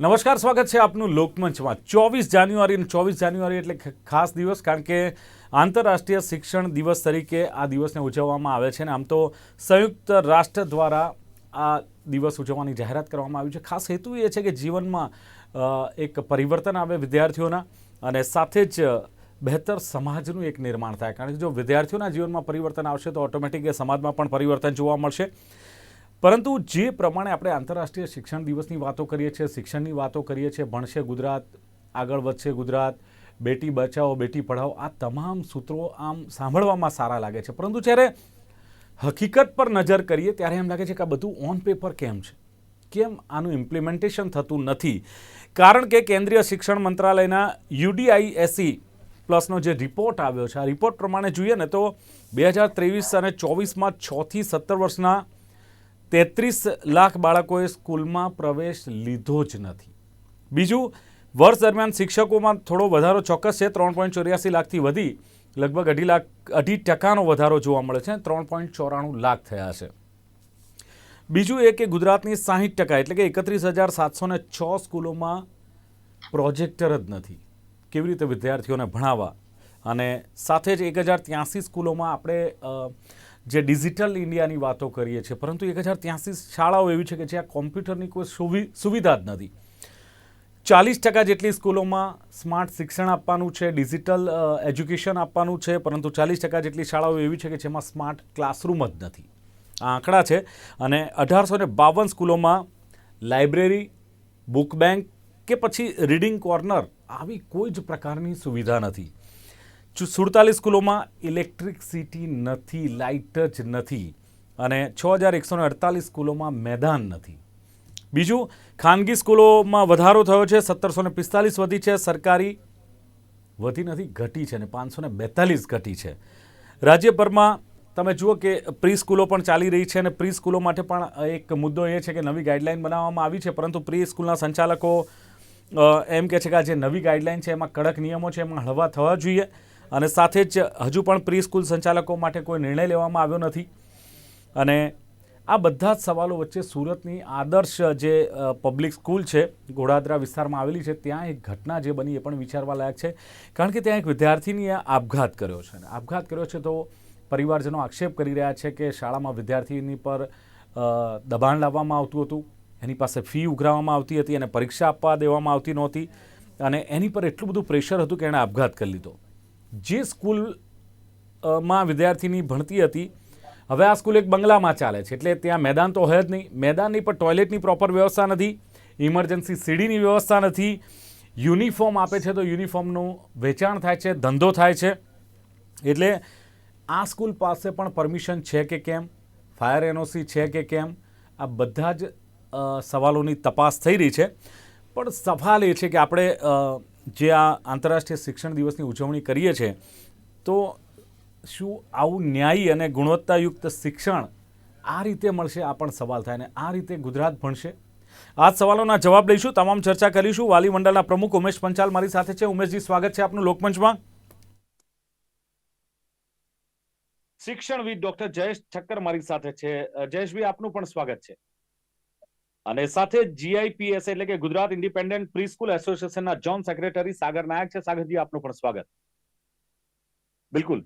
નમસ્કાર, સ્વાગત છે આપનું લોકમંચમાં. ચોવીસ જાન્યુઆરી અને ચોવીસ જાન્યુઆરી એટલે ખાસ દિવસ, કારણ કે આંતરરાષ્ટ્રીય શિક્ષણ દિવસ તરીકે આ દિવસને ઉજવવામાં આવે છે અને આમ તો સંયુક્ત રાષ્ટ્ર દ્વારા આ દિવસ ઉજવવાની જાહેરાત કરવામાં આવી છે. ખાસ હેતુ એ છે કે જીવનમાં એક પરિવર્તન આવે વિદ્યાર્થીઓના અને સાથે જ બહેતર સમાજનું એક નિર્માણ થાય. કારણ કે જો વિદ્યાર્થીઓના જીવનમાં પરિવર્તન આવશે તો ઓટોમેટિક એ સમાજમાં પણ પરિવર્તન જોવા મળશે. પરંતુ જે પ્રમાણે આપણે આંતરરાષ્ટ્રીય શિક્ષણ દિવસની વાતો કરીએ છીએ, શિક્ષણની વાતો કરીએ છીએ, ભણશે ગુજરાત, આગળ વધશે ગુજરાત, બેટી બચાવો, બેટી પઢાઓ આ તમામ સૂત્રો આમ સાંભળવામાં સારા લાગે છે. પરંતુ જ્યારે હકીકત પર નજર કરીએ ત્યારે એમ લાગે છે કે આ બધું ઓન પેપર કેમ છે? કેમ આનું ઇમ્પ્લિમેન્ટેશન થતું નથી? કારણ કે કેન્દ્રીય શિક્ષણ મંત્રાલયના યુડીઆઈએસસી પ્લસનો જે રિપોર્ટ આવ્યો છે, આ રિપોર્ટ પ્રમાણે જોઈએ ને તો બે હજાર ત્રેવીસ અને ચોવીસમાં છથી સત્તર વર્ષના તેત્રીસ લાખ બાળકોએ સ્કૂલમાં પ્રવેશ લીધો જ નથી. બીજું, વર્ષ દરમિયાન શિક્ષકોમાં થોડો વધારો ચોક્કસ છે, ત્રણ પોઈન્ટ ચોર્યાસી લાખથી વધી, લગભગ અઢી લાખ, અઢી ટકાનો વધારો જોવા મળે છે, ત્રણ પોઈન્ટ ચોરાણું લાખ થયા છે. બીજું એ કે ગુજરાતની સાહીઠ ટકા, એટલે કે એકત્રીસ હજાર સાતસો ને છ સ્કૂલોમાં પ્રોજેક્ટર જ નથી. કેવી રીતે વિદ્યાર્થીઓને ભણાવવા? અને સાથે જ એક હજાર ત્યાંસી સ્કૂલોમાં આપણે જે ડિજિટલ ઇન્ડિયાની વાતો કરીએ છીએ, પરંતુ એક હજાર ત્યાંસી શાળાઓ એવી છે કે જ્યાં કોમ્પ્યુટરની કોઈ સુવિ, સુવિધા જ નથી. ચાલીસ ટકા જેટલી સ્કૂલોમાં સ્માર્ટ શિક્ષણ આપવાનું છે, ડિજિટલ એજ્યુકેશન આપવાનું છે, પરંતુ ચાલીસ ટકા જેટલી શાળાઓ એવી છે કે જેમાં સ્માર્ટ ક્લાસરૂમ જ નથી. આ આંકડા છે અને અઢારસો ને બાવન સ્કૂલોમાં લાઇબ્રેરી, બુક બેંક કે પછી રીડિંગ કોર્નર, આવી કોઈ જ પ્રકારની સુવિધા નથી. સુડતાલીસ સ્કૂલોમાં ઇલેક્ટ્રિકસિટી નથી, લાઇટ જ નથી અને છ હજાર એકસોને અડતાલીસ સ્કૂલોમાં મેદાન નથી. બીજું, ખાનગી સ્કૂલોમાં વધારો થયો છે, સત્તરસો ને પિસ્તાલીસ વધી છે, સરકારી વધી નથી, ઘટી છે અને પાંચસો ને બેતાલીસ ઘટી છે. રાજ્યભરમાં તમે જુઓ કે પ્રી સ્કૂલો પણ ચાલી રહી છે અને પ્રી સ્કૂલો માટે પણ એક મુદ્દો એ છે કે નવી ગાઈડલાઇન બનાવવામાં આવી છે, પરંતુ પ્રી સ્કૂલના સંચાલકો એમ કહે છે કે આ જે નવી ગાઈડલાઇન છે, એમાં કડક નિયમો છે, એમાં હળવા થવા જોઈએ. અને સાથે જ હજુ પણ પ્રી સ્કૂલ સંચાલકો માટે કોઈ નિર્ણય લેવામાં આવ્યો નથી. અને આ બધા જ સવાલો વચ્ચે સુરતની આદર્શ જે પબ્લિક સ્કૂલ છે ઘોડાદરા વિસ્તારમાં આવેલી છે, ત્યાં એક ઘટના જે બની એ પણ વિચારવા લાયક છે. કારણ કે ત્યાં એક વિદ્યાર્થીનીએ આપઘાત કર્યો છે. આપઘાત કર્યો છે તો પરિવારજનો આક્ષેપ કરી રહ્યા છે કે શાળામાં વિદ્યાર્થીની પર દબાણ લાવવામાં આવતું હતું. એની પાસે ફી ઉઘરાવવામાં આવતી હતી અને પરીક્ષા આપવા દેવામાં આવતી નહોતી. અને એની પર એટલું બધું પ્રેશર હતું કે એણે આપઘાત કરી લીધો. જે સ્કૂલમાં વિદ્યાર્થીની ભણતી હતી, હવે આ સ્કૂલ એક બંગલામાં ચાલે છે. એટલે ત્યાં મેદાન તો હોય જ નહીં. મેદાનની પણ ટોયલેટની પ્રોપર વ્યવસ્થા નથી, ઇમરજન્સી સીડીની વ્યવસ્થા નથી. યુનિફોર્મ આપે છે તો યુનિફોર્મનું વેચાણ થાય છે, ધંધો થાય છે. એટલે આ સ્કૂલ પાસે પણ પરમિશન છે કે કેમ? ફાયર એનઓસી છે કે કેમ? આ બધા જ સવાલોની તપાસ થઈ રહી છે. પણ સવાલ એ છે કે આપણે જે આ આંતરરાષ્ટ્રીય શિક્ષણ દિવસની ઉજવણી કરીએ છીએ તો શું આવું ન્યાયી અને ગુણવત્તાયુક્ત શિક્ષણ આ રીતે મળશે, આ પણ સવાલ થાય. અને આ રીતે ગુજરાત ભણશે? આ સવાલોના જવાબ લઈશું. તમામ ચર્ચા કરીશું. વાલી મંડળના પ્રમુખ ઉમેશ પંચાલ મારી સાથે છે. ઉમેશજી, સ્વાગત છે આપનું લોકમંચમાં. શિક્ષણવિદ ડોક્ટર જયેશ ઠક્કર મારી સાથે છે. જયેશભાઈ, આપનું પણ સ્વાગત છે. અને સાથે જીઆઈપીએસ એટલે કે ગુજરાત ઇન્ડિપેન્ડન્ટ પ્રીસ્કૂલ એસોસિએશનના જોન સેક્રેટરી સાગર નાયક છે. સાગરજી આપનું પણ સ્વાગત. બિલકુલ.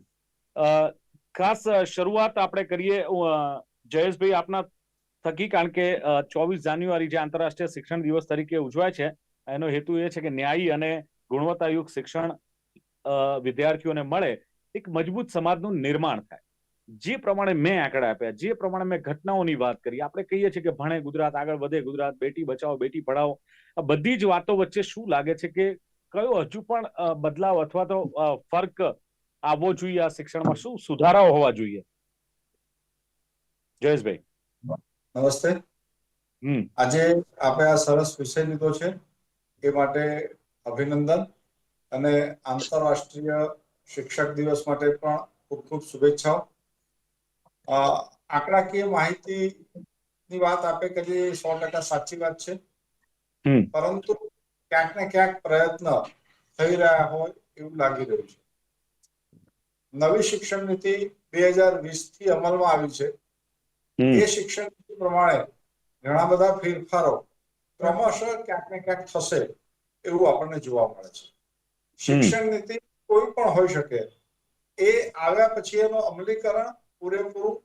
ખાસ શરૂઆત આપણે કરીએ. જયેશભાઈ આપના થકી, કારણ કે ચોવીસ જાન્યુઆરી જે આંતરરાષ્ટ્રીય શિક્ષણ દિવસ તરીકે ઉજવાય છે, એનો હેતુ એ છે કે ન્યાયી અને ગુણવત્તાયુક્ત શિક્ષણ વિદ્યાર્થીઓને મળે. એક મજબૂત સમાજનું નિર્માણ થાય. જે પ્રમાણે મેં આંકડા આપ્યા જે પ્રમાણે મેં ઘટનાઓની વાત કરી આપણે કહીએ છીએ કે ભણે ગુજરાત આગળ વધે ગુજરાત બેટી બચાવો બેટી પઢાવો આ બધી જ વાતો વચ્ચે શું લાગે છે કે કયો હજુ પણ બદલાવ અથવા તો ફર્ક આવવો જોઈએ આ શિક્ષણમાં? શું સુધારાઓ હોવા જોઈએ? જયેશભાઈ. નમસ્તે. આજે આપણે આ સરસ વિષય લીધો છે એ માટે અભિનંદન અને આંતરરાષ્ટ્રીય શિક્ષક દિવસ માટે પણ ખૂબ ખૂબ શુભેચ્છાઓ. આંકડાકીય માહિતીની વાત આપે કરી સો ટકા સાચી વાત છે? પરંતુ ક્યાંક ને ક્યાંક પ્રયત્ન થઈ રહ્યા હોય એવું લાગી રહ્યું છે. નવી શિક્ષણ નીતિ બે હજાર વીસથી અમલમાં આવી છે. એ શિક્ષણ નીતિ પ્રમાણે ઘણા બધા ફેરફારો ક્રમશઃ ક્યાંક ને ક્યાંક થશે એવું આપણને જોવા મળે છે. શિક્ષણ નીતિ કોઈ પણ હોઈ શકે એ આવ્યા પછી એનું અમલીકરણ પૂરેપૂરું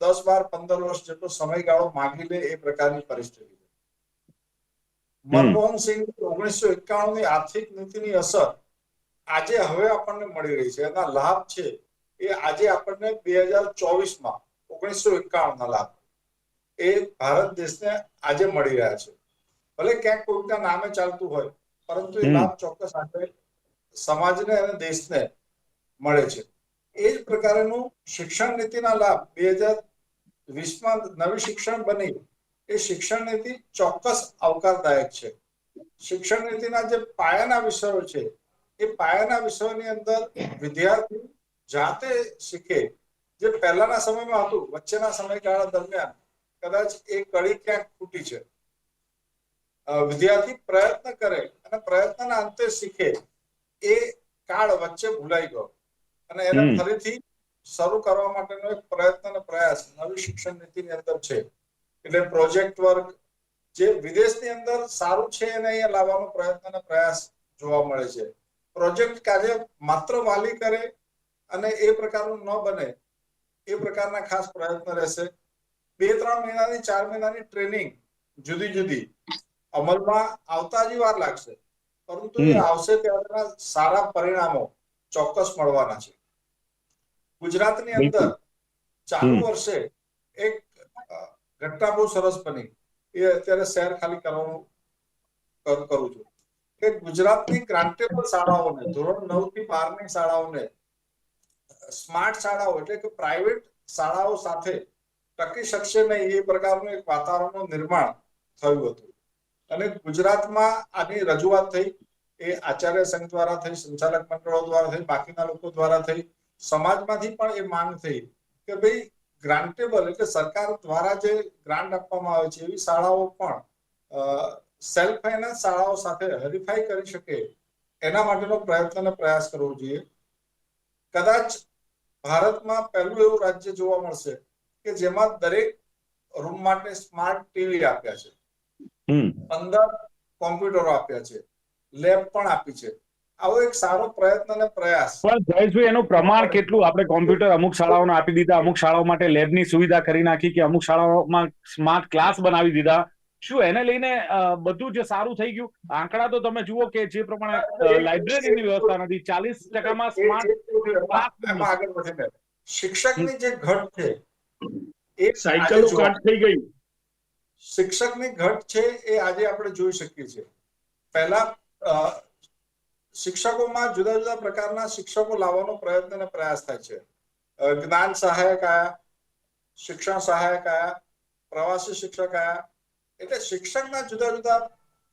દસ બાર પંદર વર્ષ જેટલો સમયગાળો માગી લે એ પ્રકારની પરિસ્થિતિ મનમોહન સિંહ ઓગણીસો એકાણું ની આર્થિક નીતિની અસર આજે હવે આપણને મળી રહી છે. એના લાભ છે એ આજે આપણને બે હજાર ચોવીસમાં ઓગણીસો એકાણું ના લાભ. એ ભારત દેશને આજે મળી રહ્યા છે. ભલે ક્યાંક કોઈકના નામે ચાલતું હોય પરંતુ એ લાભ ચોક્કસ આજે સમાજને અને દેશને મળે છે. એ જ પ્રકારનું શિક્ષણ નીતિના લાભ બે હજાર વીસમાં નવી શિક્ષણ બની. એ શિક્ષણ નીતિ ચોક્કસ આવકારદાયક છે. શિક્ષણ નીતિના જે પાયાના વિષયો છે, એ પાયાના વિષયોની અંદર વિદ્યાર્થી જાતે શીખે. જે પહેલાના સમયમાં હતું, વચ્ચેના સમયગાળા દરમિયાન કદાચ એ કડી ક્યાંક ખૂટી છે. વિદ્યાર્થી પ્રયત્ન કરે અને પ્રયત્નના અંતે શીખે. એ કાળ વચ્ચે ભૂલાઈ ગયો. અને એને ફરીથી શરૂ કરવા માટેનો એક પ્રયત્ન અને પ્રયાસ નવી શિક્ષણ નીતિની અંદર છે. એટલે પ્રોજેક્ટ વર્ક જે વિદેશની અંદર સારું છે એને અહીંયા લાવવાનો પ્રયત્ન અને પ્રયાસ જોવા મળે છે. પ્રોજેક્ટ કાર્ય માત્ર વાલી કરે અને એ પ્રકારનું ન બને એ પ્રકારના ખાસ પ્રયત્ન રહેશે. બે ત્રણ મહિનાની ચાર મહિનાની ટ્રેનિંગ જુદી જુદી અમલમાં આવતા જ વાર લાગશે. પરંતુ એ આવશે ત્યારના સારા પરિણામો. ચોક્કસ મળવાના છે. ગુજરાતની અંદર ચાલુ વર્ષે એક ઘટના બહુ સરસ બની. એ અત્યારે શહેર ખાલી કરવાનું કરું છું. કે ગુજરાતની ગ્રાન્ટેબલ શાળાઓને ધોરણ નવથી બારની શાળાઓને સ્માર્ટ શાળાઓ એટલે કે પ્રાઇવેટ શાળાઓ સાથે ટકી શકશે નહીં એ પ્રકારનું એક વાતાવરણનું નિર્માણ થયું હતું. અને ગુજરાતમાં આની રજૂઆત થઈ. એ આચાર્ય સંઘ દ્વારા થઈ સંચાલક મંડળો દ્વારા થઈ બાકીના લોકો દ્વારા થઈ સમાજમાંથી પણ એ માંગ થઈ કે ભાઈ ગ્રાન્ટેબલ એટલે સરકાર દ્વારા જે ગ્રાન્ટ આપવામાં આવે છે એવી શાળાઓ પણ સેલ્ફ ફાઇનાન્સ શાળાઓ સાથે હરીફાઈ કરી શકે એના માટેનો પ્રયત્ન અને પ્રયાસ કરવો જોઈએ. કદાચ ભારતમાં પહેલું એવું રાજ્ય જોવા મળશે કે જેમાં દરેક રૂમ માટે સ્માર્ટ ટીવી આપ્યા છે. પંદર કોમ્પ્યુટરો આપ્યા છે. લેબ પણ આપી છે. આવો એક સારો પ્રયત્ન અને પ્રયાસ. પણ જયેશભાઈ એનું પ્રમાણ કેટલું? આપણે કોમ્પ્યુટર અમુક શાળાઓને આપી દીધા અમુક શાળાઓ માટે લેબની સુવિધા કરી નાખી કે અમુક શાળાઓમાં સ્માર્ટ ક્લાસ બનાવી દીધા. શું એને લઈને બધું જે સારું થઈ ગયું? આંકડા તો તમે જુઓ કે જે પ્રમાણે લાઇબ્રેરીની વ્યવસ્થા નથી. ચાલીસ ટકામાં સ્માર્ટ શિક્ષકની જે ઘટ છે એ સાયકલો ઘટ થઈ ગઈ. શિક્ષકની ઘટ છે એ આજે આપણે જોઈ શકીએ છીએ. પહેલા શિક્ષકોમાં જુદા જુદા પ્રકારના શિક્ષકો લાવવાનો પ્રયત્ન અને પ્રયાસ થાય છે. જ્ઞાન સહાયક આયા શિક્ષણ સહાયક આયા પ્રવાસી શિક્ષક આયા. એટલે શિક્ષકના જુદા જુદા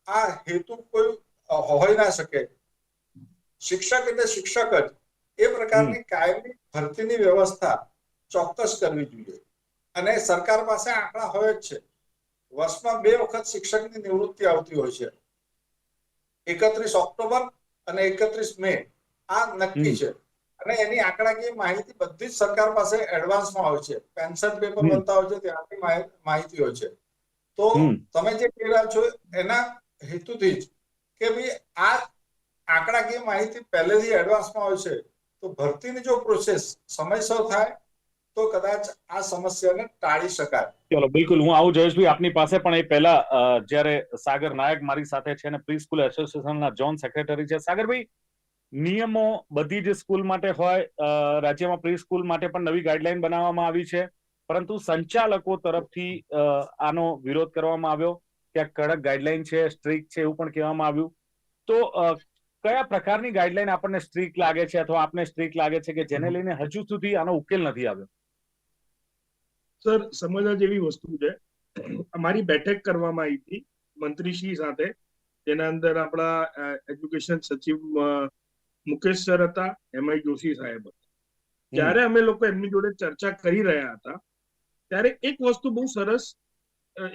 આ હેતુ કોઈ હોય હોઈ ના શકે. શિક્ષક એટલે શિક્ષક જ. એ પ્રકારની કાયમી ભરતીની વ્યવસ્થા ચોક્કસ કરવી જોઈએ. અને સરકાર પાસે આંકડા હોય જ છે. વર્ષમાં બે વખત શિક્ષકની નિવૃત્તિ આવતી હોય છે. એકત્રીસ ઓક્ટોબર અને એકત્રીસ મે. આ નક્કી છે. અને એની આંકડાકીય માહિતી બધી જ સરકાર પાસે એડવાન્સમાં હોય છે. પેન્શન પેપર બનતા હોય છે ત્યાંથી માહિ- માહિતી હોય છે. તો તમે જે કહી રહ્યા છો એના હેતુથી જ કે ભાઈ આ આંકડાકીય માહિતી પહેલેથી એડવાન્સમાં હોય છે. તો ભરતીની જો પ્રોસેસ સમયસર થાય તો કદાચ આ સમસ્યાને ટાળી શકાય. ચલો બિલકુલ. હું આવું જયેશભાઈ આપની પાસે પણ એ પહેલા જ્યારે સાગર નાયક મારી સાથે છે અને પ્રી સ્કૂલ એસોસિએશનના જોન સેક્રેટરી છે. સાગરભાઈ નિયમો બધી જ સ્કૂલ માટે હોય રાજ્યમાં પ્રી સ્કૂલ માટે પણ નવી ગાઈડલાઈન બનાવવામાં આવી છે. પરંતુ સંચાલકો તરફથી અ, આનો વિરોધ કરવામાં આવ્યો. ક્યાંક કડક ગાઈડલાઈન છે સ્ટ્રિક્ટ છે એવું પણ કહેવામાં આવ્યું. તો કયા પ્રકારની ગાઈડલાઈન આપણને સ્ટ્રિક્ટ લાગે છે અથવા આપને સ્ટ્રિક્ટ લાગે છે કે જેને લઈને હજુ સુધી આનો ઉકેલ નથી આવ્યો? સર સમજવા જેવી વસ્તુ છે. અમારી બેઠક કરવામાં આવી હતી મંત્રીશ્રી સાથે. તેના અંદર આપણા એજ્યુકેશન સચિવ મુકેશ સર હતા એમઆઈ જોશી સાહેબ હતા. જ્યારે અમે લોકો એમની જોડે ચર્ચા કરી રહ્યા હતા ત્યારે એક વસ્તુ બહુ સરસ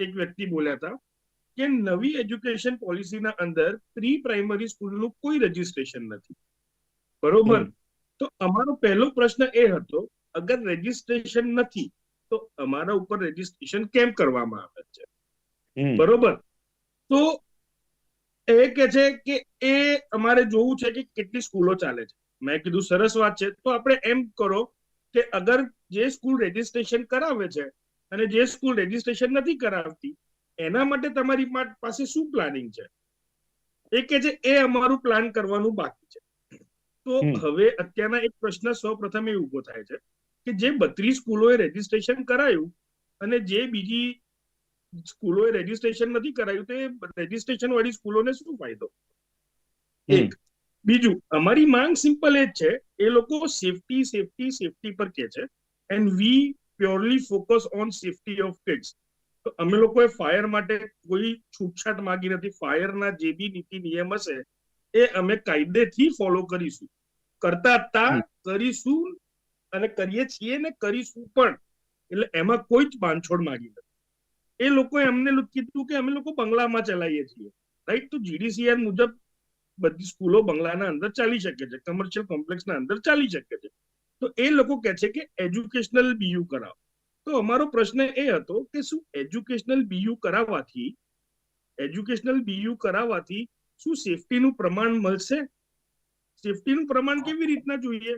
એક વ્યક્તિ બોલ્યા હતા કે નવી એજ્યુકેશન પોલિસીના અંદર પ્રી પ્રાઇમરી સ્કૂલનું કોઈ રજીસ્ટ્રેશન નથી. બરોબર? તો અમારો પહેલો પ્રશ્ન એ હતો અગર રજીસ્ટ્રેશન નથી તો અમારા ઉપર રજીસ્ટ્રેશન કેમ કરવામાં આવે છે? બરોબર? તો એ કે છે કે એ અમારે જોવું છે કે કેટલી સ્કૂલો ચાલે છે. મેં કીધું સરસ વાત છે. તો આપણે એમ કરો કે અગર જે સ્કૂલ રજીસ્ટ્રેશન કરાવે છે અને જે સ્કૂલ રજીસ્ટ્રેશન નથી કરાવતી એના માટે તમારી પાસે શું પ્લાનિંગ છે? એ કે છે એ અમારું પ્લાન કરવાનું બાકી છે. તો હવે અત્યારના એક પ્રશ્ન સૌ પ્રથમ એ ઊભો થાય છે. કે જે બત્રીસ સ્કૂલોએ રજીસ્ટ્રેશન કરાયું અને જે બીજી સ્કૂલોએ રજીસ્ટ્રેશન નથી કરાયું તે રજીસ્ટ્રેશન વાળી સ્કૂલોને શું ફાયદો? એક. બીજું અમારી માંગ સિમ્પલ એ જ છે એ લોકો સેફટી સેફટી સેફટી પર કે છે. And we purely focus on safety of kids તો અમે લોકોએ ફાયર માટે કોઈ છૂટછાટ માંગી નથી. ફાયરના જે બી નીતિ નિયમ હશે એ અમે કાયદેથી ફોલો કરીશું. કરતા હતા કરીશું અને કરીએ છીએ ને કરીશું પણ. એટલે એમાં કોઈ જ બાંધછોડ માંગી નથી. એ લોકોએ અમને કીધું કે અમે લોકો બંગલામાં ચલાવીએ છીએ. રાઈટ તો જીડીસીઆર મુજબ બધી સ્કૂલો બંગલાના અંદર ચાલી શકે છે. કમર્શિયલ કોમ્પ્લેક્સના અંદર ચાલી શકે છે. તો એ લોકો કહે છે કે એજ્યુકેશનલ બીયુ કરાવો. તો અમારો પ્રશ્ન એ હતો કે શું એજ્યુકેશનલ બીયુ કરાવવાથી એજ્યુકેશનલ બીયુ કરાવવાથી શું સેફટીનું પ્રમાણ મળશે? સેફટીનું પ્રમાણ કેવી રીતના જોઈએ?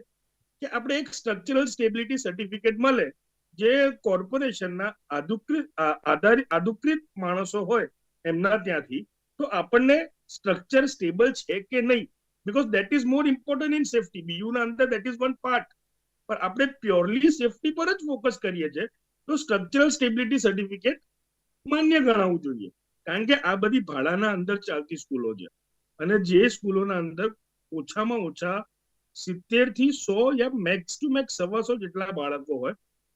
કે આપણે એક સ્ટ્રક્ચરલ સ્ટેબિલિટી સર્ટિફિકેટ મળે, જે કોર્પોરેશનના આધુકૃત આધારિત અધિકૃત માણસો હોય એમના ત્યાંથી, તો આપણને સ્ટ્રક્ચર સ્ટેબલ છે કે નહીં? Because that is more important in safety બીયુના અંદર દેટ ઇઝ વન પાર્ટ પણ આપણે પ્યોરલી સેફટી પર જ ફોકસ કરીએ છીએ, તો સ્ટ્રક્ચરલ સ્ટેબિલિટી સર્ટિફિકેટ માન્ય ગણાવવું જોઈએ. કારણ કે આ બધી ભાડાના અંદર ચાલતી સ્કૂલો છે. અને જે સ્કૂલોના અંદર ઓછામાં ઓછા સિત્તેરથી સો યા મેક્સ ટુ મેક્સ સવાસો જેટલા બાળકો હોય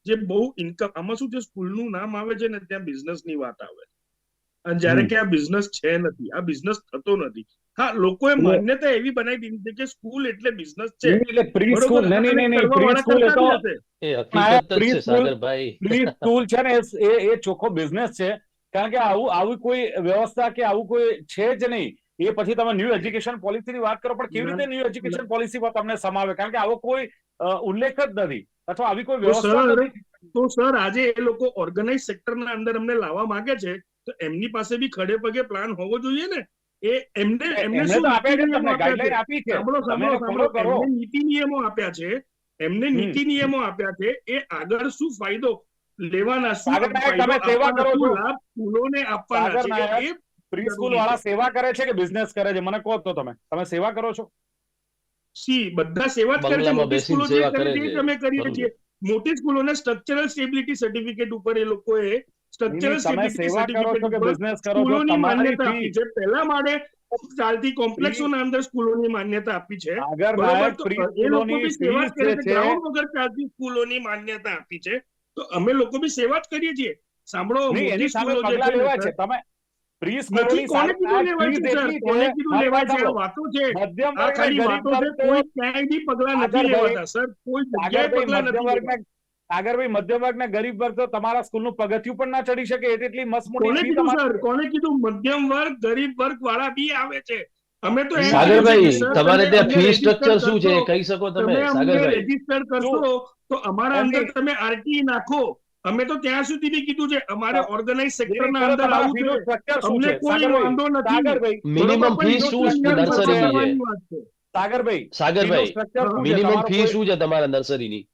જે બહુ ઇન્કમ આમાં શું છે સ્કૂલનું નામ આવે છે ને ત્યાં બિઝનેસની વાત આવે અને જ્યારે કે આ બિઝનેસ છે નથી આ બિઝનેસ થતો નથી. હા લોકોએ માન્યતા એવી બનાવી દીધી છે કે સ્કૂલ એટલે બિઝનેસ છે. એટલે પ્રી સ્કૂલ નહીં નહીં નહીં પ્રી સ્કૂલ એ તો. એ હકીકત છે સાગરભાઈ. પ્રી સ્કૂલ છે ને એ- એ એ ચોખ્ખો બિઝનેસ છે. કારણ કે આવું આવી કોઈ વ્યવસ્થા કે આવું કોઈ છે જ નહીં. એ પછી તમે ન્યૂ એજ્યુકેશન પોલિસીની વાત કરો પણ કેવી રીતે ન્યૂ એજ્યુકેશન પોલિસીમાં તમને સમાવે? કારણ કે આવો કોઈ ઉલ્લેખ જ નથી. અથવા આવી કોઈ વ્યવસ્થા તો સર આજે એ લોકો ઓર્ગેનાઇઝ સેક્ટરના અંદર અમને લાવવા માંગે છે તો એમની પાસે બી ખડે પગે પ્લાન હોવો જોઈએ ને? એ એમને એમને શું નીતિ નિયમો આપ્યા છે? આપી એમને નીતિ નિયમો આપ્યા છે. એમને નીતિ નિયમો આપ્યા છે. એ આગળ શું ફાયદો લેવાના શું ફાયદો. લાભ ફૂલોને આપવાના છે? એ પ્રી સ્કૂલ વાળા સેવા કરે છે કે બિઝનેસ કરે છે? મને કહો તો તમે. તમે સેવા કરો છો? સી બધા સેવા જ કરે છે? મોટી સ્કૂલો જે કરે છે અમે કરીએ છીએ. મોટી સ્કૂલોને સ્ટ્રક્ચરલ સ્ટેબિલિટી સર્ટિફિકેટ ઉપર એ લોકોએ સ્ટ્રક્ચરલ સ્ટેબિલિટી સર્ટિફિકેટ કે બિઝનેસ કરો છો? તમારી માન્યતા આપી છે. પહેલા માળે ચાલતી કોમ્પ્લેક્સોના અંદર સ્કૂલોની માન્યતા આપી છે. સાગર બરોબર પ્રી એ લોકો સ્કૂલોની બી સેવા જ કરે છે. ગ્રાઉન્ડ વગર ચાલતી સ્કૂલોની માન્યતા આપી છે. તો અમે લોકો બી સેવા જ કરીએ છીએ. સાંભળો મોટી સ્કૂલો જે છે તમે વાત છે. આ ખાલી ગરીબ વાતો છે વર્ગ તો કોઈ ક્યાંય બી પગલા નથી લેવાતા. સર કોઈ જગ્યાએ પગલા નથી લેવાતા. વર્ગના મધ્યમ વર્ગના ગરીબ વર્ગ તો તમારા સ્કૂલનું પગથિયું પણ ના ચડી શકે એટલી મસ્ત મોટી કોને કીધું સર? કોને કીધું? મધ્યમ વર્ગ ગરીબ વર્ગ વાળા બી આવે છે. અમે તો સાગરભાઈ તમારે ત્યાં ફી સ્ટ્રક્ચર શું છે? કહી શકો તમે સાગરભાઈ. register કરશો તો અમારા અંદર તમે આરટી નાખો. અમે તો ત્યાં સુધી બી કીધું છે અમારે ઓર્ગેનાઇઝ સેક્ટરના અંદર આવું અમને કોઈ સાગરભાઈ, વાંધો નથી. સાગરભાઈ મિનિમમ ફી શું નર્સરીની છે. સાગરભાઈ સાગરભાઈ? મિનિમમ ફી શું છે? તમારા નર્સરીની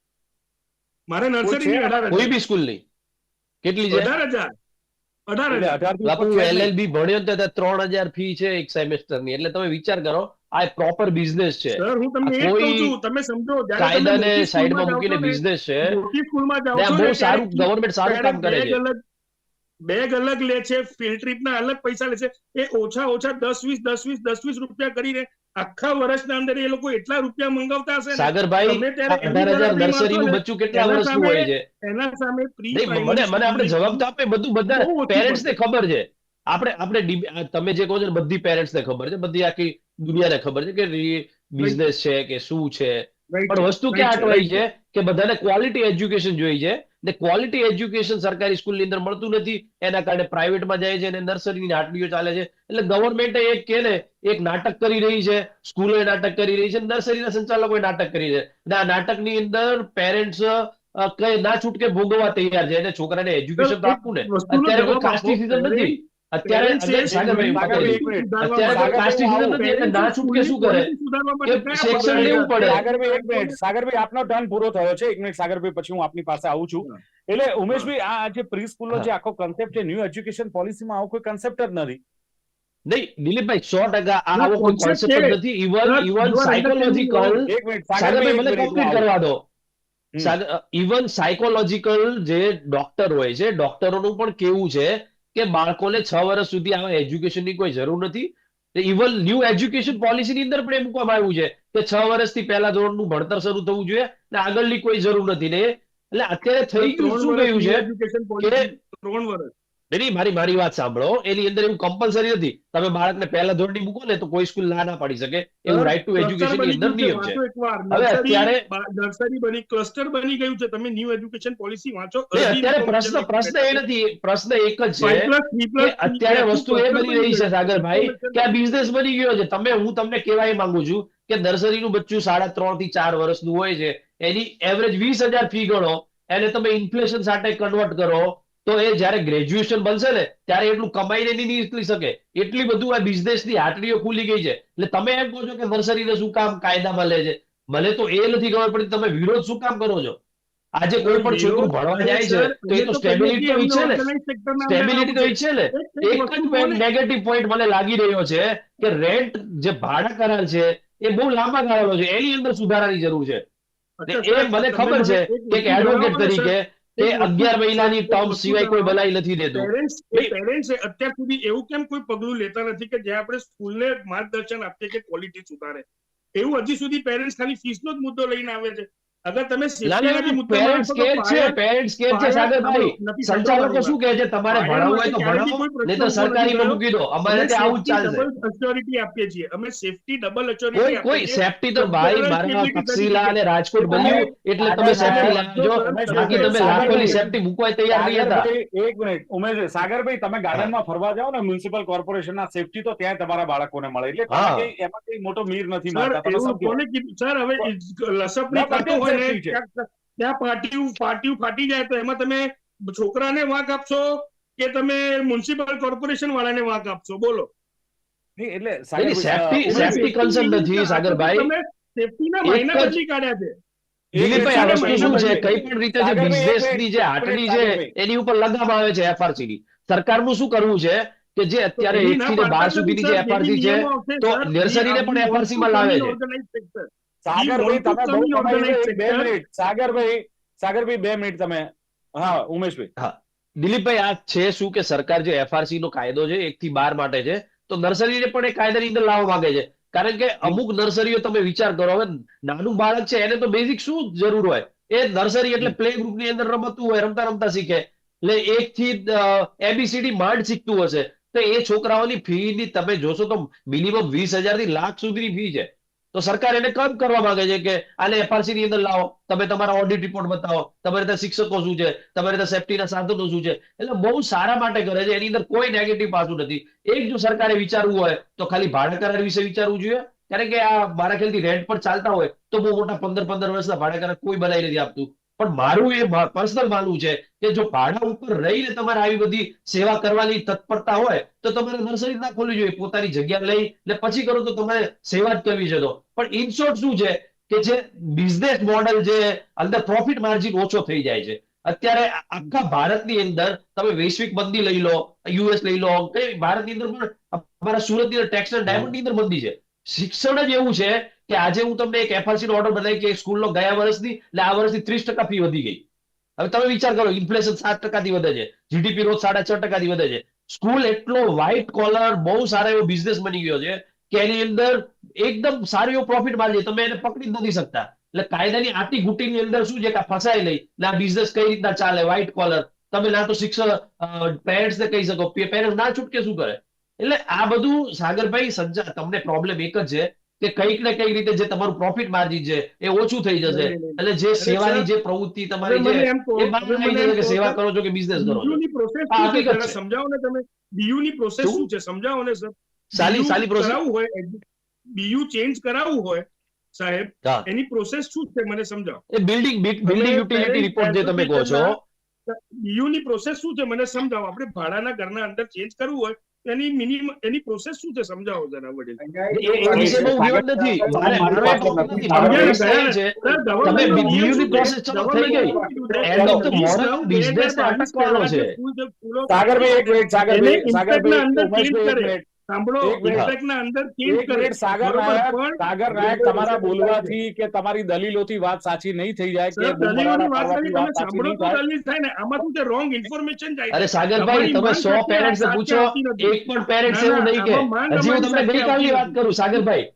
મારે નર્સરી કોઈ બી સ્કૂલની? કેટલી છે? અઢાર હજાર. અઢાર હજાર. એલએલબી ભણ્યો ત્યાં ત્રણ હજાર ફી છે એક સેમેસ્ટરની એટલે તમે વિચાર કરો આ પ્રોપર બિઝનેસ છે. સર હું તમને એ કહું છું તમે સમજો કાયદાને સાઈડમાં મૂકીને બિઝનેસ છે. મોટી સ્કૂલમાં જાઓ છો બહુ સારું ગવર્નમેન્ટ સારું કામ કરે છે. અલગ બેગ અલગ લે છે ફિલ્ડ ટ્રીપના અલગ પૈસા લે છે. એ ઓછા ઓછા દસ વીસ દસ વીસ દસ વીસ રૂપિયા કરીને આખા વર્ષના અંદર એ લોકો એટલા રૂપિયા મંગાવતા હશે સાગરભાઈ અઢાર હજાર નર્સરીનું ને, બચ્ચું કેટલા વર્ષનું હોય છે? એના સામે પ્રી મને મને આપણે જવાબ તો આપે બધું બધા પેરેન્ટ્સ ને ખબર છે. આપણે આપણે તમે જે કહો છો બધી પેરેન્ટ્સ ને ખબર છે. બધી આખી દુનિયાને ખબર છે કે બિઝનેસ છે કે શું છે? પણ વસ્તુ ક્યાં અટવાઈ છે કે બધાને ક્વોલિટી એજ્યુકેશન જોઈએ છે ને ક્વોલિટી એજ્યુકેશન સરકારી સ્કૂલની અંદર મળતું નથી એના કારણે પ્રાઇવેટમાં જાય છે અને નર્સરીની આટલીઓ ચાલે છે. એટલે ગવર્મેન્ટ એક કે ને એક નાટક કરી રહી છે સ્કૂલોએ નાટક કરી રહી છે નર્સરીના સંચાલકોએ નાટક કરી છે. અને આ નાટકની અંદર પેરેન્ટ્સ કઈ ના છૂટકે ભોગવવા તૈયાર છે. અને છોકરાને એજ્યુકેશન તો આપવું ને. અત્યારે કોઈ કાસ્ટિસિઝમ નથી. અત્યારે સાગરભાઈ આપનો ટર્ન પૂરો થયો છે. એક મિનિટ સાગરભાઈ પછી હું આપની પાસે આવું છું. એટલે ઉમેશભાઈ આ જે પ્રી સ્કૂલનો જે આખો કન્સેપ્ટ છે ન્યૂ એજ્યુકેશન પોલિસીમાં આવો કોઈ કન્સેપ્ટ જ નથી. નહીં દિલીપભાઈ સો ટકા આ આવો કોઈ concept concept જ છે. નથી. ઇવન ઇવન સાયકોલોજીકલ એક મિનિટ સાગરભાઈ મને કમ્પ્લીટ કરવા દો. ઇવન સાયકોલોજીકલ જે ડોક્ટર હોય છે ડોક્ટરોનું પણ કેવું છે કે બાળકોને છ વર્ષ સુધી આવા એજ્યુકેશનની કોઈ જરૂર નથી. ઇવન ન્યૂ એજ્યુકેશન પોલિસીની અંદર પણ એ મૂકવામાં આવ્યું છે કે છ વર્ષથી પહેલા ધોરણનું ભણતર શરૂ થવું જોઈએ ને આગળની કોઈ જરૂર નથી ને એટલે અત્યારે થઈ ગયું શું ગયું છે એજ્યુકેશન પોલિસી ત્રણ વર્ષ. નહીં, મારી મારી વાત સાંભળો. એની અંદર એવું કમ્પલસરી નથી. તમે બાળકને પહેલા ધોરણની મૂકો ને તો કોઈ સ્કૂલ ના ના પાડી શકે. એવું રાઈટ ટુ એજ્યુકેશનની અંદર નિયમ છે હવે અત્યારે- નર્સરી બની ક્લસ્ટર બની ગયું છે. તમે ન્યૂ એજ્યુકેશન પોલિસી વાંચો. અત્યારે પ્રશ્ન પ્રશ્ન એ નથી. પ્રશ્ન એક જ છે અત્યારે વસ્તુ એ બની રહી છે સાગરભાઈ કે આ બિઝનેસ બની ગયો છે. તમે હું તમને કહેવા એ માંગુ છું કે નર્સરીનું બચ્ચું સાડા ત્રણથી ચાર વર્ષનું હોય છે. એની એવરેજ વીસ હજાર ફી ગણો. એને તમે ઇન્ફ્લેશન સાથે કન્વર્ટ કરો. તો એ જ્યારે ગ્રેજ્યુએશન બનશે ને ત્યારે એટલું કમાઈને નહીં નીકળી શકે. એટલી બધું આ બિઝનેસની હાટડીઓ ખુલી ગઈ છે. એટલે તમે એમ કહો છો કે નર્સરીને શું કામ કાયદામાં લે છે? મને તો એ નથી ખબર પડતી તમે વિરોધ શું કામ કરો છો? આજે કોઈ પણ છોકરું ભણવા જાય છે તો એ તો સ્ટેબિલિટી તો ઈચ્છે ને. સ્ટેબિલિટી તો ઈચ્છે ને. એક જ નેગેટિવ પોઈન્ટ મને લાગી રહ્યો છે કે રેન્ટ જે ભાડા કરાર છે એ બહુ લાંબા ગાળાનો છે. એની અંદર સુધારાની જરૂર છે. એ મને ખબર છે કે એડવોકેટ તરીકે એ અગિયાર મહિનાની ટર્મ સિવાય કોઈ બનાવી નથી દેતું. પેરેન્ટ્સ અત્યાર સુધી એવું કેમ કોઈ પગલું લેતા નથી કે જે આપણે સ્કૂલને માર્ગદર્શન આપીએ કે ક્વોલિટી સુધારે એવું હજી સુધી પેરેન્ટ્સ ખાલી ફીસનો જ મુદ્દો લઈને આવે છે અગર તમે લાવો કે છે parents કે છે સાગરભાઈ સંચાલકો શું કહે છે? તમારે ભણાવવું હોય તો ભણાવો નહીં તો સરકારીમાં મૂકી દો. અમારે ત્યાં આવું ચાલશે અચ્યોરિટી આપીએ છીએ. અમે સેફટી ડબલ અચ્યોરિટી કોઈ સેફટી તો ભાઈ મારા તકસીલા અને રાજકોટ બન્યું એટલે તમે સેફટી લાગજો. બાકી તમે લાખોની સેફટી મૂકવા તૈયાર નહીં હતા. એક મિનિટ ઉમેશ સાગરભાઈ તમે ગાર્ડનમાં ફરવા જાઓ ને મ્યુનિસિપલ કોર્પોરેશનના સેફટી તો ત્યાં તમારા બાળકોને મળે. એટલે એમાં કઈ મોટો મીર નથી સર હવે લસપની હોય safety છે. ત્યાં ત્યાં પાટિયું પાટિયું ફાટી જાય તો એમાં તમે છોકરાને વાંક આપશો કે તમે મ્યુનિસિપલ કોર્પોરેશન વાળાને વાંક આપશો? બોલો. એટલે એની સાગરભાઈ, safety- અ, safety ઉમેશભાઈ, concern નથી, સાગરભાઈ. તમે સેફટીના મહિના બદલી કાઢ્યા છે. દિલીપભાઈ આ વસ્તુ શું છે? કઈ પણ રીતે જે એક જે હાટડી છે એની ઉપર લગામ આવે છે એફઆરસી ની. સરકારનું શું કરવું છે કે જે અત્યારે એક થી બાર સુધી સુધીની જે એફઆરસી છે તો સર, નર્સરીને પણ એફઆરસી FRC માં લાવે છે. સાગરભાઈ તમે બહુ બે મિનિટ. સાગરભાઈ સાગરભાઈ બે મિનિટ તમે. હા ઉમેશભાઈ. દિલીપભાઈ આ છે શું કે સરકાર જે એફઆરસી નો કાયદો છે એક થી બાર માટે છે તો નર્સરીને પણ એ કાયદાની અંદર લાવવા માંગે છે. કારણ કે અમુક નર્સરીઓ તમે વિચાર કરો હવે નાનું બાળક છે એને તો બેઝિક શું જરૂર હોય? એ નર્સરી એટલે પ્લે ગ્રુપની અંદર રમતું હોય રમતા રમતા શીખે. એટલે એક થી એબીસીડી માંડ શીખતું હશે. તો એ છોકરાઓની ફી ની તમે જોશો તો મિનિમમ વીસ હજારથી લાખ સુધીની ફી છે. તો સરકાર એને કમ કરવા માંગે છે કે આને એફઆરસી ની અંદર લાવો, તમે તમારા ઓડિટ રિપોર્ટ બતાવો, તમારે ત્યાં શિક્ષકો શું છે, તમારે ત્યાં સેફટીના સાધનો શું છે. એટલે બહુ સારા માટે કરે છે, એની અંદર કોઈ નેગેટિવ પાસું નથી. એક જો સરકારે વિચારવું હોય, તો ખાલી ભાડા કરાર વિશે વિચારવું જોઈએ. કારણ કે આ મારા ખ્યાલથી રેન્ટ પર ચાલતા હોય, તો બહુ મોટા પંદર પંદર વર્ષના ભાડા કરાર કોઈ બનાવી નથી આપતું. પણ મારું એ પર્સનલ માનવું છે કે જો ભાડા ઉપર રહીને તમારે આવી બધી સેવા કરવાની તત્પરતા હોય, તો તમારે નર્સરી ના ખોલવી જોઈએ, પોતાની જગ્યા લઈ ને પછી કરો તો તમારે સેવા જ કરવી છે તો. પણ ઇન શોર્ટ શું છે કે જે બિઝનેસ મોડેલ જે અંદર પ્રોફિટ માર્જિન ઓછો થઈ જાય છે. અત્યારે આખા ભારતની અંદર તમે વૈશ્વિક મંદી લઈ લો યુએસ લઈ લો કે ભારતની અંદર પણ અમારા સુરતની અંદર ટેક્સટાઇલ ડાયમંડની અંદર મંદી છે. શિક્ષણ જ એવું છે કે આજે હું તમને એક એફઆરસી નો ઓર્ડર બનાવી કે સ્કૂલનો ગયા વર્ષની, એટલે આ વર્ષની ત્રીસ ટકા ફી વધી ગઈ. હવે તમે વિચાર કરો ઇન્ફ્લેશન સાત ટકાથી વધે છે જીડીપી રોજ સાડા છ ટકાથી વધે છે. સ્કૂલ એટલો વ્હાઇટ કોલર બહુ સારો એવો બિઝનેસ બની ગયો છે કે એની અંદર એકદમ સારો એવો પ્રોફિટ માર્જિન તમે એને પકડી નથી શકતા. એટલે કાયદાની આટી ઘૂંટીની અંદર શું છે કે ફસાઈ લઈ ને આ બિઝનેસ કઈ રીતના ચાલે વ્હાઇટ કોલર તમે ના તો શિક્ષક પેરેન્ટ્સ ને કહી શકો. પેરેન્ટ્સ ના છૂટકે શું કરે? એટલે આ બધું સાગરભાઈ, સંજા, તમને પ્રોબ્લેમ એક જ છે. કે કંઈક ને કંઈક રીતે જે તમારું પ્રોફિટ માર્જિન છે એ ઓછું થઈ જશે. એટલે જે સેવાની જે પ્રવૃત્તિ તમારી છે એ કે સેવા કરો છો કે બિઝનેસ કરો પ્રોસેસ. સમજાવો ને તમે. બીયુ ની પ્રોસેસ શું? છે? સમજાવો ને સર. સાલી સાલી પ્રોસેસ હોય બીયુ ચેન્જ કરાવવું હોય સાહેબ એની પ્રોસેસ શું છે? મને સમજાવો. એ બિલ્ડિંગ બિલ્ડિંગ યુટિલિટી રિપોર્ટ જે તમે કહો છો. બીયુ ની પ્રોસેસ શું છે? મને સમજાવો. આપણે ભાડાના ઘરના અંદર ચેન્જ કરવું હોય એની મિનિમમ એની પ્રોસેસ શું છે સમજાવો જરા વડીલ એ વિશે બહુ વિવાદ નથી મારે મારો છે સર, તમે government પ્રોસેસ ચલો થઈ ગઈ. End of the moral business ને અટકવાનો છે. સાગરભાઈ એક મિનિટ સાગરભાઈ સાગરભાઈ ઉમેશભાઈ, એક કરે. મિનિટ સાંભળો એક અંદર change કરે. સાગર નાયક સાગર નાયક તમારા બોલવાથી કે તમારી દલીલોથી વાત સાચી નહીં થઈ જાય કે દલીલોની વાત કરી તમે સાંભળો તો દલીલ થાય ને. આમાં શું રોંગ ઇન્ફોર્મેશન જાય અરે સાગરભાઈ તમે પેરેન્ટ્સ પૂછો એક પણ પેરેન્ટ્સ એવું નહીં કે. હજી હું તમને ગઈકાલની વાત કરું સાગરભાઈ.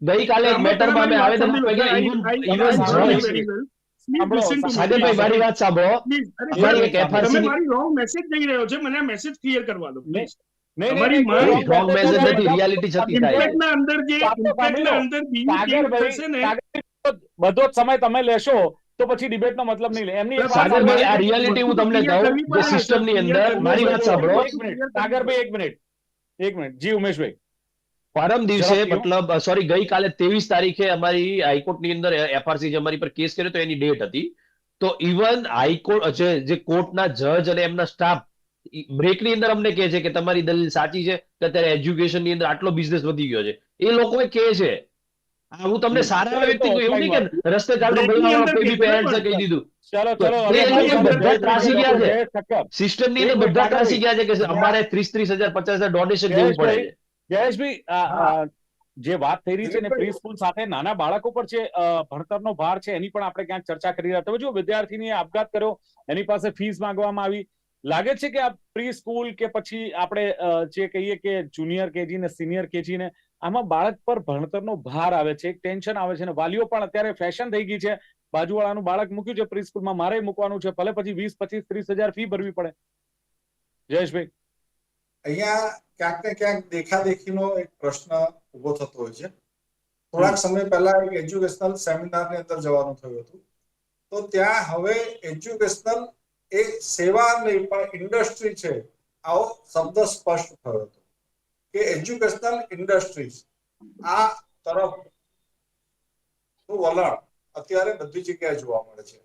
ગઈકાલે એક મેટરમાં આવેદન. સાગરભાઈ મારી વાત સાંભળો. એક FRC તમે મારી રોંગ મેસેજ જઈ રહ્યો છે. મને મેસેજ ક્લિયર કરવા દો. તમારી નથી, છતી થાય. અંદર જે. અંદર થશે ને બધો જ સમય તમે લેશો તો પછી ડિબેટનો મતલબ નહીં લે. એમની એક સાગરભાઈ આ સાંભળો. હું તમને કહું જે સિસ્ટમની? અંદર મારી વાત સાંભળો. એક મિનિટ સાગરભાઈ એક મિનિટ એક મિનિટ જી ઉમેશભાઈ. પરમ દિવસે મતલબ સોરી ગઈકાલે ત્રેવીસ તારીખે અમારી હાઈકોર્ટની અંદર એફઆરસી જે અમારી પર કેસ કર્યો તો એની ડેટ હતી. તો ઇવન હાઈકોર્ટ જે કોર્ટના જજ અને એમના સ્ટાફ બ્રેકની અંદર અમને કહે છે કે તમારી દલીલ સાચી છે કે અત્યારે એજ્યુકેશનની અંદર આટલો બિઝનેસ વધી ગયો છે. એ લોકો કહે છે. હું તમને સારા એવા વ્યક્તિ કહું, એવું નહીં કે રસ્તે ચાલતો ભાઈ કોઈ બી કે પેરેન્ટ્સે કહી દીધું. ચલો ચલો બધા ત્રાસી ગયા છે. સિસ્ટમની અંદર બધા ત્રાસી ગયા છે કે અમારે ત્રીસ ત્રીસ હજાર પચાસ હજાર ડોનેશન દેવું પડે. છે જયેશભાઈ જે વાત થઈ રહી છે ને પ્રી સ્કૂલ સાથે નાના બાળકો પર જે ભણતર ભણતરનો ભાર છે એની પણ આપણે ક્યાંક ચર્ચા કરી રહ્યા તમે જો વિદ્યાર્થીની આપઘાત કર્યો એની પાસે ફીસ માંગવામાં આવી. લાગે છે કે આ પ્રી સ્કૂલ કે પછી આપણે જે કહીએ કે જુનિયર કેજી ને સિનિયર કેજી ને આમાં બાળક પર ભણતરનો ભાર આવે છે એક ટેન્શન આવે છે ને વાલીઓ પણ અત્યારે ફેશન થઈ ગઈ છે. બાજુવાળાનું બાળક મૂક્યું છે પ્રી સ્કૂલમાં મારે મૂકવાનું છે ભલે પછી વીસ પચીસ ત્રીસ હજાર ફી ભરવી પડે. જયેશભાઈ. અહીંયા ક્યાંક ને ક્યાંક દેખાદેખીનો એક પ્રશ્ન ઊભો થતો હોય છે. થોડાક સમય પહેલા એક એજ્યુકેશનલ સેમિનારની અંદર જવાનું થયું હતું. તો ત્યાં હવે એજ્યુકેશનલ એ સેવા નહીં પણ ઇન્ડસ્ટ્રી છે. આવો શબ્દ સ્પષ્ટ થયો હતો કે એજ્યુકેશનલ ઇન્ડસ્ટ્રીઝ આ તરફનું વલણ અત્યારે બધી જગ્યાએ જોવા મળે છે.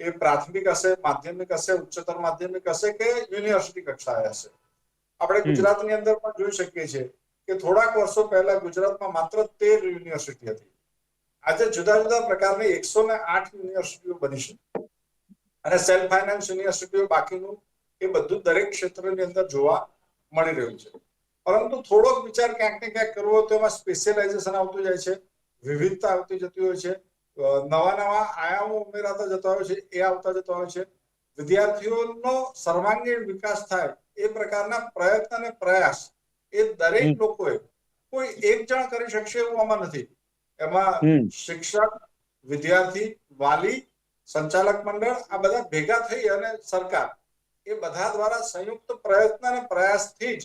એ પ્રાથમિક હશે માધ્યમિક હશે ઉચ્ચતર માધ્યમિક હશે કે યુનિવર્સિટી કક્ષાએ હશે. આપણે ગુજરાતની અંદર પણ જોઈ શકીએ છીએ કે થોડાક વર્ષો પહેલા ગુજરાતમાં માત્ર તેર યુનિવર્સિટી હતી. આજે જુદા જુદા પ્રકારની એકસો ને આઠ યુનિવર્સિટીઓ બની છે. અને સેલ્ફ ફાઇનાન્સ યુનિવર્સિટીઓ બાકીનું એ બધું દરેક ક્ષેત્રની અંદર જોવા મળી રહ્યું છે. પરંતુ થોડોક વિચાર ક્યાંક ને ક્યાંક કરવો તો એમાં સ્પેશિયલાઇઝેશન આવતું જાય છે વિવિધતા આવતી જતી હોય છે નવા નવા આયામો ઉમેરાતા જતા હોય છે એ આવતા જતા હોય છે. વિદ્યાર્થીઓનો સર્વાંગીણ વિકાસ થાય એ પ્રકારના પ્રયત્ન અને પ્રયાસ એ દરેક લોકોએ કોઈ એક જણ કરી શકશે એવું આમાં નથી. એમાં શિક્ષક વિદ્યાર્થી વાલી સંચાલક મંડળ આ બધા ભેગા થઈ અને સરકાર એ બધા દ્વારા સંયુક્ત પ્રયત્ન અને પ્રયાસથી જ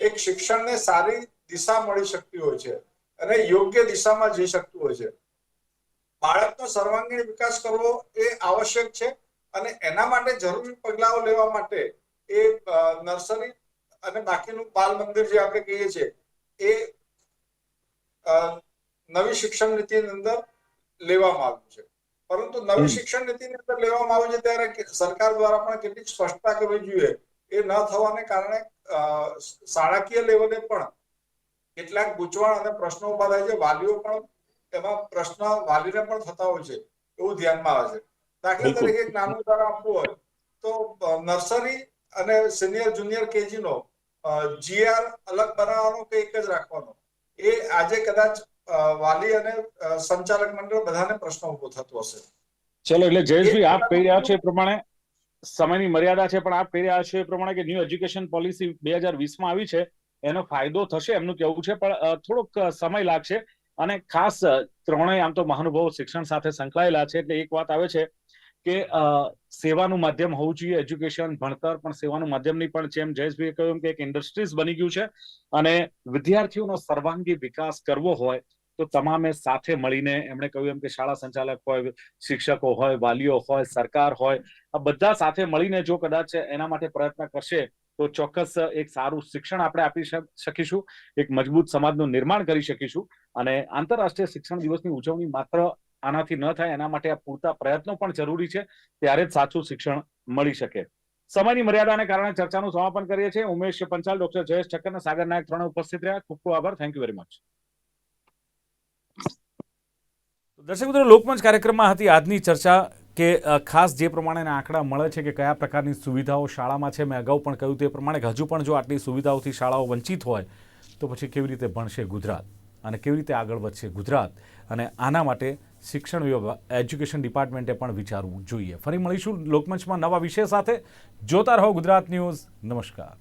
એક શિક્ષણને સારી દિશા મળી શકતી હોય છે અને યોગ્ય દિશામાં જઈ શકતું હોય છે. બાળકનો સર્વાંગીણ વિકાસ કરવો એ આવશ્યક છે અને એના માટે જરૂરી પગલાઓ લેવા માટે એ નર્સરી અને બાકીનું બાલ મંદિર જે આપણે કહીએ છીએ એ નવી શિક્ષણ નીતિની અંદર લેવામાં આવ્યું છે. પરંતુ નવી શિક્ષણ નીતિની અંદર લેવામાં આવ્યું છે ત્યારે સરકાર દ્વારા પણ કેટલીક સ્પષ્ટતા કરવી જોઈએ. એ ન થવાને કારણે શાળાકીય લેવલે પણ કેટલાક ગૂંચવાણ અને પ્રશ્નો ઊભા થાય છે. વાલીઓ પણ એમાં પ્રશ્ન વાલીને પણ થતા હોય છે એવું ધ્યાનમાં આવે છે. દાખલા તરીકે એક નાનું ઉદાહરણ આપવું હોય તો નર્સરી અને સિનિયર જુનિયર કેજી નો જીઆર અલગ બનાવવાનો કે એક જ રાખવાનો? એ આજે કદાચ વાલી અને સંચાલક મંડળ બધાને પ્રશ્ન ઊભો થતો હશે. ચલો એટલે જયેશભાઈ આપ કહી રહ્યા છો એ પ્રમાણે સમયની મર્યાદા છે પણ આપ કહી રહ્યા છો એ પ્રમાણે કે ન્યૂ એજ્યુકેશન પોલિસી બે હજાર વીસમાં આવી છે એનો ફાયદો થશે એમનું કહેવું છે પણ થોડોક સમય લાગશે. અને ખાસ ત્રણેય આમ તો મહાનુભાવો શિક્ષણ સાથે સંકળાયેલા છે એટલે એક વાત આવે છે કે સેવાનું માધ્યમ હોવું જોઈએ એજ્યુકેશન ભણતર પણ સેવાનું નહીં પણ જેમ જયેશભાઈએ કહ્યું કે એક ઇન્ડસ્ટ્રીઝ બની ગયું છે. અને વિદ્યાર્થીઓનો સર્વાંગી વિકાસ કરવો હોય તો તમામે સાથે મળીને એમણે કહ્યું એમ કે શાળા સંચાલક હોય, શિક્ષકો હોય, વાલીઓ હોય, સરકાર હોય, આ બધા સાથે મળીને જો કદાચ એના માટે પ્રયત્ન કરશે, તો ચોક્કસ એક સારું શિક્ષણ આપણે આપી શક- શકીશું, એક મજબૂત સમાજનું નિર્માણ કરી શકીશું અને આંતરરાષ્ટ્રીય શિક્ષણ દિવસની ઉજવણી માત્ર આનાથી ન થાય, એના માટે આ પૂરતા પ્રયત્નો પણ જરૂરી છે, ત્યારે જ સાચું શિક્ષણ મળી શકે. સમયની મર્યાદાને કારણે ચર્ચાનું સમાપન કરીએ છીએ. ઉમેશ પંચાલ, ડોક્ટર જયેશ ઠક્કર સાગર નાયક ત્રણે ઉપસ્થિત રહ્યા. ખૂબ ખૂબ આભાર. થેન્ક યુ વેરી મચ દર્શક મિત્રો, લોકમંચ કાર્યક્રમમાં હતી આજની ચર્ચા કે ખાસ જે પ્રમાણેના આંકડા મળે છે કે કયા પ્રકારની સુવિધાઓ શાળામાં છે, મેં અગાઉ પણ કહ્યું તે પ્રમાણે હજુ પણ જો આટલી સુવિધાઓથી શાળાઓ વંચિત હોય, તો પછી કેવી રીતે ભણશે ગુજરાત અને કેવી રીતે આગળ વધશે ગુજરાત અને આના માટે શિક્ષણ વિભાગ, એજ્યુકેશન ડિપાર્ટમેન્ટે પણ વિચારવું જોઈએ. ફરી મળીશું લોકમંચમાં નવા વિષય સાથે. જોતા રહો ગુજરાત ન્યૂઝ. નમસ્કાર.